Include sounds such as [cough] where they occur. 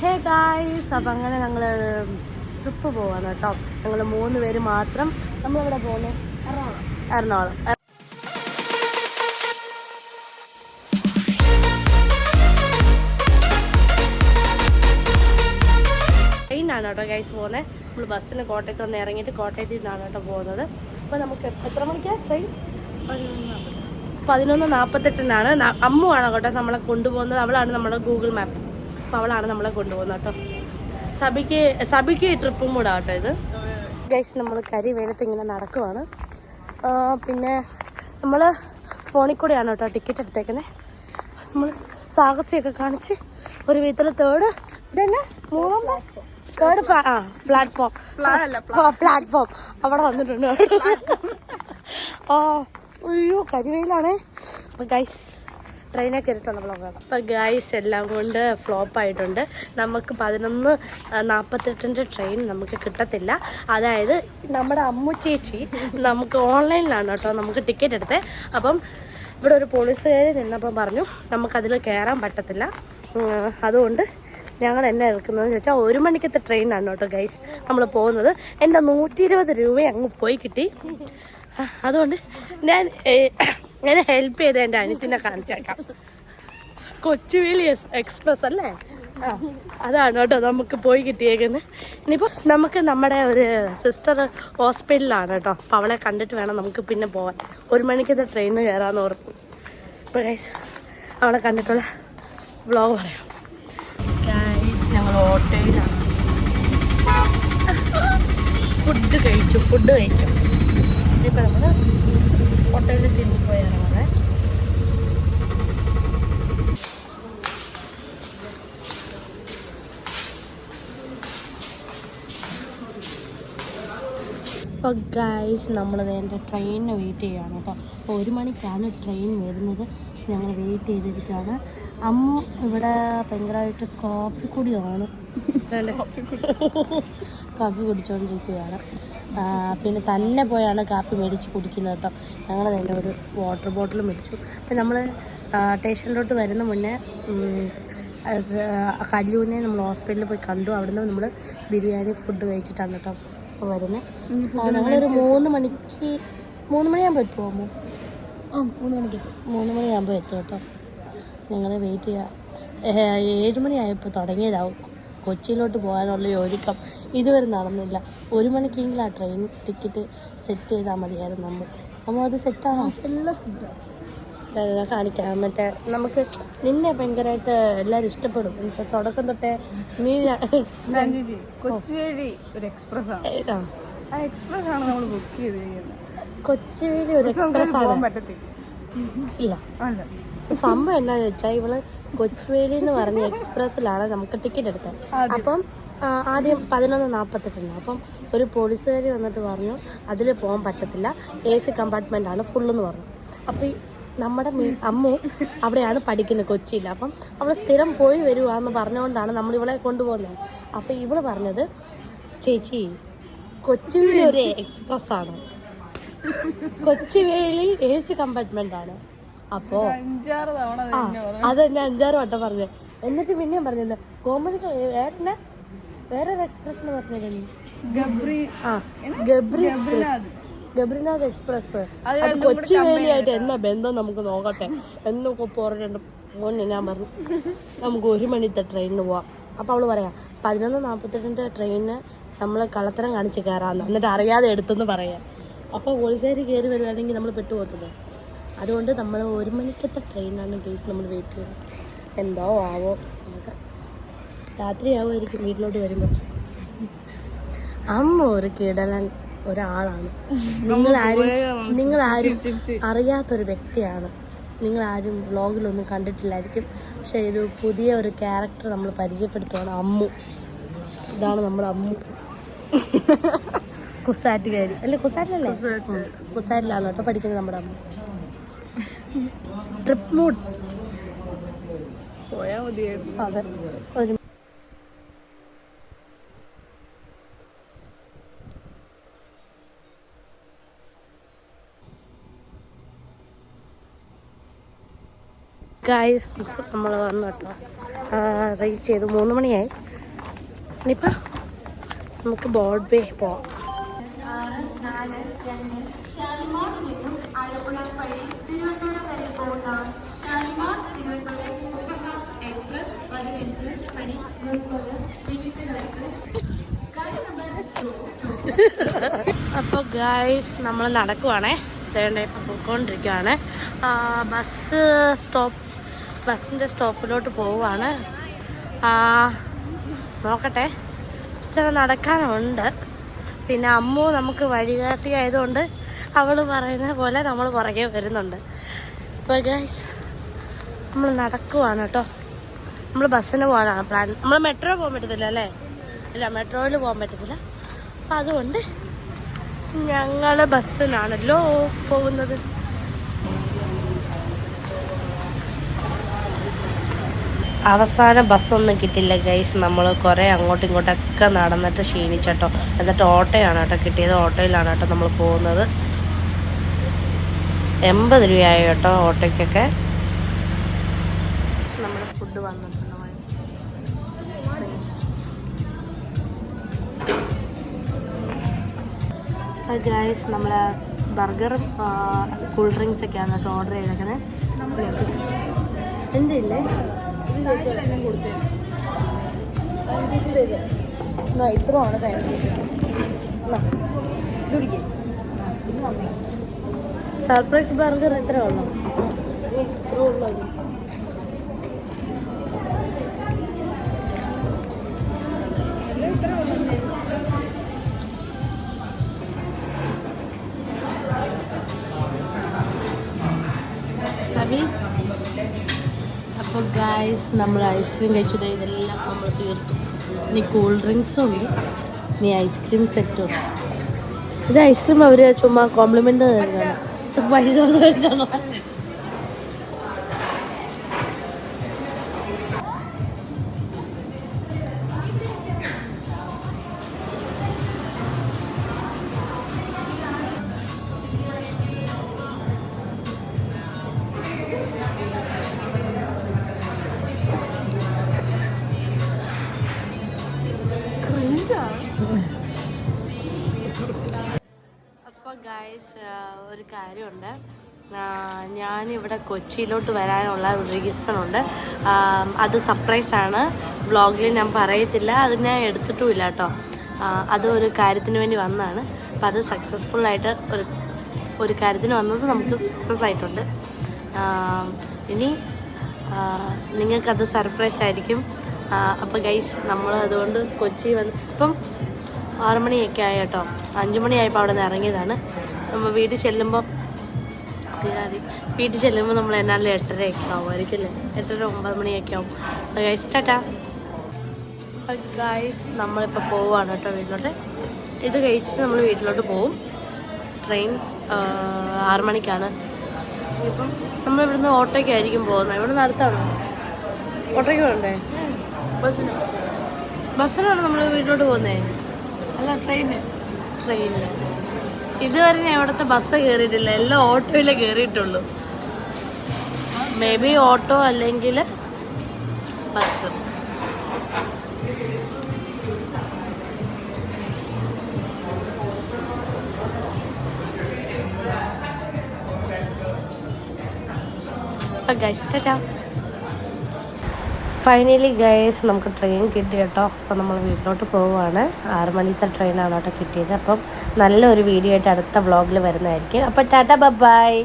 Hey guys അപ്പം അങ്ങനെ ഞങ്ങൾ ട്രിപ്പ് പോവാണ് കേട്ടോ. ഞങ്ങൾ മൂന്ന് പേര് മാത്രം നമ്മളിവിടെ പോകുന്നു എറണാകുളം. ട്രെയിനാണ് കേട്ടോ ഗൈസ് പോകുന്നത് നമ്മൾ ബസ്സിന് കോട്ടയത്ത് വന്ന് ഇറങ്ങിയിട്ട് കോട്ടയത്തിൽ നിന്നാണ് കേട്ടോ പോകുന്നത്. അപ്പോൾ നമുക്ക് എത്ര മണിക്കാണ് ട്രെയിൻ പതിനൊന്ന് നാൽപ്പത്തെട്ടിനാണ് അമ്മുവാണ് കേട്ടോ നമ്മളെ കൊണ്ടുപോകുന്നത്. അവളാണ് നമ്മുടെ ഗൂഗിൾ മാപ്പ് അപ്പോൾ അവളാണ് നമ്മളെ കൊണ്ടുപോകുന്നത് കേട്ടോ. സബിക്ക് സബിക്ക് ട്രിപ്പും കൂടെ കേട്ടോ ഇത്. ഗൈസ് നമ്മൾ കരി വെയിലത്ത് ഇങ്ങനെ നടക്കുവാണ്. പിന്നെ നമ്മൾ ഫോണിൽ കൂടെയാണ് കേട്ടോ ടിക്കറ്റ് എടുത്തേക്കുന്നത് നമ്മൾ സാഹസ്യമൊക്കെ കാണിച്ച് ഒരു വിധത്തിൽ തേർഡ് ഇതന്നെ മൂന്നാം തേർഡ് ആ പ്ലാറ്റ്ഫോം പ്ലാറ്റ്ഫോം അവിടെ വന്നിട്ടുണ്ട്. ഓ അയ്യോ കരിവെയിലാണേ അപ്പം ഗൈസ് ട്രെയിനൊക്കെ കയറിയിട്ടുള്ള ബ്ലോഗാണ് അപ്പൊ ഗായ്സ് എല്ലാം കൊണ്ട് ഫ്ലോപ്പ് ആയിട്ടുണ്ട്. നമുക്ക് പതിനൊന്ന് നാൽപ്പത്തെട്ടിന്റെ ട്രെയിൻ നമുക്ക് കിട്ടത്തില്ല. അതായത് നമ്മുടെ അമ്മു ചേച്ചി നമുക്ക് ഓൺലൈനിലാണ് കേട്ടോ നമുക്ക് ടിക്കറ്റ് എടുത്തത് അപ്പം ഇവിടെ ഒരു പോലീസുകാർ നിന്നപ്പം പറഞ്ഞു നമുക്കതിൽ കയറാൻ പറ്റത്തില്ല. അതുകൊണ്ട് ഞങ്ങൾ എന്നെ എടുക്കുന്നതെന്ന് വെച്ചാൽ ഒരു മണിക്കത്തെ ട്രെയിനാണ് കേട്ടോ ഗൈസ് നമ്മൾ പോകുന്നത്. എന്റെ നൂറ്റി ഇരുപത് രൂപ അങ്ങ് പോയി കിട്ടി. അതുകൊണ്ട് ഞാൻ എന്നെ ഹെൽപ്പ് ചെയ്ത് എന്റെ അനിയത്തിനെ കാണിച്ചേക്കാം. കൊച്ചുവേലി എക്സ്- എക്സ്പ്രസ് അല്ലേ? ആ അതാണ് കേട്ടോ നമുക്ക് പോയി കിട്ടിയേക്കുന്നത്. ഇനിയിപ്പോൾ നമുക്ക് നമ്മുടെ ഒരു സിസ്റ്റർ ഹോസ്പിറ്റലിലാണ് കേട്ടോ. അപ്പോൾ അവളെ കണ്ടിട്ട് വേണം നമുക്ക് പിന്നെ പോകാൻ ഒരു മണിക്കത്തെ ട്രെയിനിന് കയറാമെന്ന് ഓർത്തു. അപ്പോൾ ഗൈസ് അവളെ കണ്ടിട്ടുള്ള വ്ളോഗ് പറയാം. ഗൈസ് ഞങ്ങൾ ഓട്ടോയിലാണ് ഫുഡ് [laughs] കഴിച്ചു ഫുഡ് കഴിച്ചു. ഇനിയിപ്പോൾ നമ്മൾ ഓട്ടോയിൽ തിരിച്ചു പോയാണ് നമ്മളെ അപ്പോൾ ഗൈസ് നമ്മൾ നേരത്തെ ട്രെയിനിന് വെയിറ്റ് ചെയ്യുകയാണ് കേട്ടോ. അപ്പോൾ ഒരു മണിക്കാണ് ട്രെയിൻ വരുന്നത്. ഞങ്ങൾ വെയിറ്റ് ചെയ്തിരിക്കുകയാണ്. അമ്മ ഇവിടെ ഭയങ്കരമായിട്ട് കോഫി കുടിയാണ്. [laughs] കോഫി കുടിച്ചോണ്ടിരിക്കുകയാണ്. കുടിച്ചുകൊണ്ടിരിക്കുകയാണ് പിന്നെ തന്നെ പോയാണ് കാപ്പി മേടിച്ച് കുടിക്കുന്നത് കേട്ടോ. ഞങ്ങൾ തന്നെ ഒരു വാട്ടർ ബോട്ടിൽ മേടിച്ചു. അപ്പം നമ്മൾ സ്റ്റേഷനിലോട്ട് വരുന്ന മുന്നേ കല്ലൂനെ നമ്മൾ ഹോസ്പിറ്റലിൽ പോയി കണ്ടു. അവിടുന്ന് നമ്മൾ ബിരിയാണി ഫുഡ് കഴിച്ചിട്ടാണ് കേട്ടോ അപ്പോൾ വരുന്നത് ഞങ്ങളൊരു മൂന്ന് മണിക്ക് മൂന്ന് മണിയാകുമ്പോൾ എത്തുമോ അമ്മു? ആ മൂന്ന് മണിക്ക് എത്തും. മൂന്ന് മണിയാകുമ്പോൾ എത്തും കേട്ടോ. ഞങ്ങൾ വെയിറ്റ് ചെയ്യുക ഏഴ് മണിയായപ്പോൾ തുടങ്ങിയതാവും. കൊച്ചിയിലോട്ട് പോകാനുള്ള ഒരുക്കം. ഇതുവരെ നടന്നില്ല. ഒരു മണിക്കെങ്കിലും ആ ട്രെയിൻ ടിക്കറ്റ് സെറ്റ് ചെയ്താൽ മതിയായിരുന്നു നമ്മൾ നമ്മൾ അത് സെറ്റാണോ എല്ലാം സെറ്റാണ് കാണിക്കാം. മറ്റേ നമുക്ക് നിന്നെ ഭയങ്കരമായിട്ട് എല്ലാവരും ഇഷ്ടപ്പെടും. എന്നുവെച്ചാൽ തുടക്കം തൊട്ടേ നീ കൊച്ചുവേലി ഒരു എക്സ്പ്രസ് ആണ്. ആ, എക്സ്പ്രസ് ആണ് നമ്മൾ ബുക്ക് ചെയ്തിരിക്കുന്നത്. കൊച്ചുവേലി ഒരു എക്സ്പ്രസ് ആണ്. പറ്റത്തില്ല. ഇല്ല. സംഭവം എന്താന്ന് വെച്ചാൽ ഇവൾ കൊച്ചുവേലി എന്ന് പറഞ്ഞ എക്സ്പ്രസ്സിലാണ് നമുക്ക് ടിക്കറ്റ് എടുത്തത്. അപ്പം ആദ്യം പതിനൊന്ന് നാൽപ്പത്തെട്ടുണ്ട് അപ്പം ഒരു പോലീസുകാരി വന്നിട്ട് പറഞ്ഞു അതിൽ പോകാൻ പറ്റത്തില്ല. എ സി കമ്പാർട്ട്മെന്റ് ആണ് ഫുള്ളെന്ന് പറഞ്ഞു. അപ്പം ഈ നമ്മുടെ അമ്മു അവിടെയാണ് പഠിക്കുന്നത് കൊച്ചിയിൽ. അപ്പം അവൾ സ്ഥിരം പോയി വരുവാന്ന് പറഞ്ഞുകൊണ്ടാണ് നമ്മൾ ഇവളെ കൊണ്ടുപോകുന്നത്. അപ്പം ഇവൾ പറഞ്ഞത് ചേച്ചി കൊച്ചിന്റെ ഒരു എക്സ്പ്രസ് ആണ് കൊച്ചുവേലി എ സി കമ്പാർട്ട്മെന്റ് ആണ് അപ്പോൾ അഞ്ചാറ് തവണ അതെന്നെ അഞ്ചാറ് വട്ടം പറഞ്ഞു. എന്നിട്ട് പിന്നെയും പറഞ്ഞില്ല കോമഡി വേറെ വേറൊരു എക്സ്പ്രസ് പറഞ്ഞിരുന്നു ഗബ്രി ആ ഗബ്രി എക്സ്പ്രസ് ഗബ്രിനാഥ്. എക്സ്പ്രസ് അത് കൊച്ചി വേലിയായിട്ട് എന്നാ ബന്ധം നമുക്ക് നോക്കട്ടെ? എന്നൊക്കെ പറഞ്ഞിട്ടുണ്ട് മോനെ ഞാൻ പറഞ്ഞു. നമുക്ക് ഒരു മണിത്തെ ട്രെയിനിന് പോവാം. അപ്പോൾ അവൾ പറയാം പതിനൊന്ന് നാൽപ്പത്തെട്ടിന്റെ ട്രെയിനിന് നമ്മൾ കള്ളത്തരം കാണിച്ച് കയറാമെന്ന് എന്നിട്ട് അറിയാതെ എടുത്തെന്ന് പറയാം. അപ്പോൾ പോലീസുകാർ കയറി വരുവാണെങ്കിൽ നമ്മൾ പെട്ടുപോകത്തില്ല? അതുകൊണ്ട് നമ്മൾ ഒരു മണിക്കത്തെ ട്രെയിനാണ് ഗൈസ് നമ്മൾ വെയിറ്റ് ചെയ്യുന്നത്. എന്തോ ആവോ നമുക്ക്. രാത്രിയാവുമായിരിക്കും വീട്ടിലോട്ട് വരുമ്പോൾ അമ്മ ഒരു കിടലൻ ഒരാളാണ്. നിങ്ങളാരും നിങ്ങളാരും അറിയാത്തൊരു വ്യക്തിയാണ്. നിങ്ങൾ ആരും വ്ളോഗിലൊന്നും കണ്ടിട്ടില്ലായിരിക്കും. പക്ഷേ ഒരു പുതിയ ഒരു ക്യാരക്ടർ നമ്മൾ പരിചയപ്പെടുത്തുകയാണ് അമ്മു. ഇതാണ് നമ്മുടെ അമ്മു. [laughs] കുസാറ്റുകാരി അല്ലെ കുസാറ്റിലല്ലേ. കുസാറ്റിലാണ് കേട്ടോ പഠിക്കുന്നത് നമ്മുടെ അമ്മ. ട്രിപ്പ് മൂഡ് പോയാ മതിയായിരുന്നു. അതെ. ഒരു നമ്മൾ വന്നു കേട്ടോ. റീച്ച് ചെയ്തു. മൂന്ന് മണിയായി. ഇനിയിപ്പോൾ നമുക്ക് ബോർഡ് പോവാം. ഗായ്സ് നമ്മൾ നടക്കുവാണേ. ഇതേണ്ട ഇപ്പം പോയിക്കൊണ്ടിരിക്കുകയാണ് ബസ് സ്റ്റോപ്പ് ബസ്സിന്റെ സ്റ്റോപ്പിലോട്ട് പോവുകയാണ് നോക്കട്ടെ. ഇച്ചിരി നടക്കാനുണ്ട്. പിന്നെ അമ്മു നമുക്ക് വഴികാട്ടി ആയതുകൊണ്ട് അവൾ പറയുന്ന പോലെ നമ്മൾ പുറകെ വരുന്നുണ്ട്. അപ്പോൾ ഗൈസ് നമ്മൾ നടക്കുവാണ് കേട്ടോ. നമ്മൾ ബസ്സിന് പോകാനാണ് പ്ലാൻ നമ്മൾ മെട്രോ പോകാൻ പറ്റത്തില്ല അല്ലേ? ഇല്ല മെട്രോയിൽ പോകാൻ പറ്റത്തില്ല. അപ്പം അതുകൊണ്ട് ഞങ്ങൾ ബസ്സിനാണല്ലോ പോകുന്നത്. അവസാന ബസ്സൊന്നും കിട്ടില്ല ഗൈസ് നമ്മൾ കുറേ അങ്ങോട്ടും ഇങ്ങോട്ടൊക്കെ നടന്നിട്ട് ക്ഷീണിച്ചട്ടോ. എന്നിട്ട് ഓട്ടോയാണ് കേട്ടോ കിട്ടിയത്. ഓട്ടോയിലാണ് കേട്ടോ നമ്മൾ പോകുന്നത്. എൺപത് രൂപയായി കേട്ടോ ഓട്ടോയ്ക്കൊക്കെ. ഗൈസ് നമ്മൾ ബർഗറും കൂൾ ഡ്രിങ്ക്സ് ഒക്കെ ആണ് ഓർഡർ ചെയ്തേക്കുന്നത് എന്റെ ഇല്ലേ? ഇത്രയാണ് സർപ്രൈസ് ബർഗർ എത്ര ഉള്ളു? ഇത്ര ഉള്ളൂ അപ്പോൾ ഗായ്സ് നമ്മൾ ഐസ്ക്രീം കഴിച്ചത്. ഇതെല്ലാം നമ്മൾ തീർത്തു. ഇനി കൂൾ ഡ്രിങ്ക്സും ഉണ്ട്. ഇനി ഐസ്ക്രീം സെറ്റും ഇത് ഐസ്ക്രീം അവർ ചുമ്മാ കോംപ്ലിമെന്റ് തരുന്നതാണ്. പൈസ കൊടുത്ത് കഴിച്ചാണോ ഗായ്സ് ഒരു കാര്യമുണ്ട്. ഞാനിവിടെ കൊച്ചിയിലോട്ട് വരാനുള്ള റീസൺ ഉണ്ട് അത് സർപ്രൈസ് ആണ്. വ്ളോഗിൽ ഞാൻ പറയത്തില്ല. അത് ഞാൻ എടുത്തിട്ടുമില്ല കേട്ടോ. അത് ഒരു കാര്യത്തിന് വേണ്ടി വന്നതാണ്. അപ്പം അത് സക്സസ്ഫുള്ളായിട്ട് ഒരു ഒരു കാര്യത്തിന് വന്നത് നമുക്ക് സക്സസ് ആയിട്ടുണ്ട്. ഇനി നിങ്ങൾക്കത് സർപ്രൈസ് ആയിരിക്കും. അപ്പോൾ ഗൈസ് നമ്മൾ അതുകൊണ്ട് കൊച്ചി വന്ന് ഇപ്പം ആറുമണിയൊക്കെ ആയി കേട്ടോ. അഞ്ചുമണിയായപ്പോൾ അവിടെ നിന്ന് ഇറങ്ങിയതാണ്. നമ്മൾ വീട്ടിൽ ചെല്ലുമ്പോൾ തീരാതി. വീട്ടിൽ ചെല്ലുമ്പോൾ നമ്മൾ എന്നാലും എട്ടരയൊക്കെ ആവുമായിരിക്കും അല്ലേ എട്ടര ഒമ്പത് മണിയൊക്കെ ആവും. അപ്പോൾ ഗൈസ് നമ്മളിപ്പോൾ പോവുകയാണ് കേട്ടോ വീട്ടിലോട്ട്. ഇത് കഴിച്ചിട്ട് നമ്മൾ വീട്ടിലോട്ട് പോവും. ട്രെയിൻ ആറു മണിക്കാണ്. ഇപ്പം നമ്മൾ ഇവിടുന്ന് ഓട്ടോയ്ക്ക് ആയിരിക്കും പോകുന്നത്. ഇവിടെ അടുത്താണോ ഓട്ടോയ്ക്ക് പോകണ്ടേ? ബസ്സിന്. ബസ്സിനാണ് നമ്മൾ വീട്ടിലോട്ട് പോകുന്നത് അല്ല ട്രെയിന്. ട്രെയിനിൽ ഇതുവരെ ഞാൻ ഇവിടുത്തെ ബസ് കയറിയിട്ടില്ല. എല്ലാം ഓട്ടോയിലേ കയറിയിട്ടുള്ളൂ. മേ ബി ഓട്ടോ അല്ലെങ്കിൽ ബസ് ഫൈനലി ഗൈസ് നമുക്ക് ട്രെയിൻ കിട്ടി കേട്ടോ. അപ്പോൾ നമ്മൾ വീട്ടിലോട്ട് പോവുകയാണ് ആറ് മണിത്തെ ട്രെയിനാണ് കേട്ടോ കിട്ടിയത്. അപ്പം നല്ലൊരു വീഡിയോ ആയിട്ട് അടുത്ത വ്ളോഗിൽ വരുന്നതായിരിക്കും. അപ്പോൾ ടാറ്റ ബൈ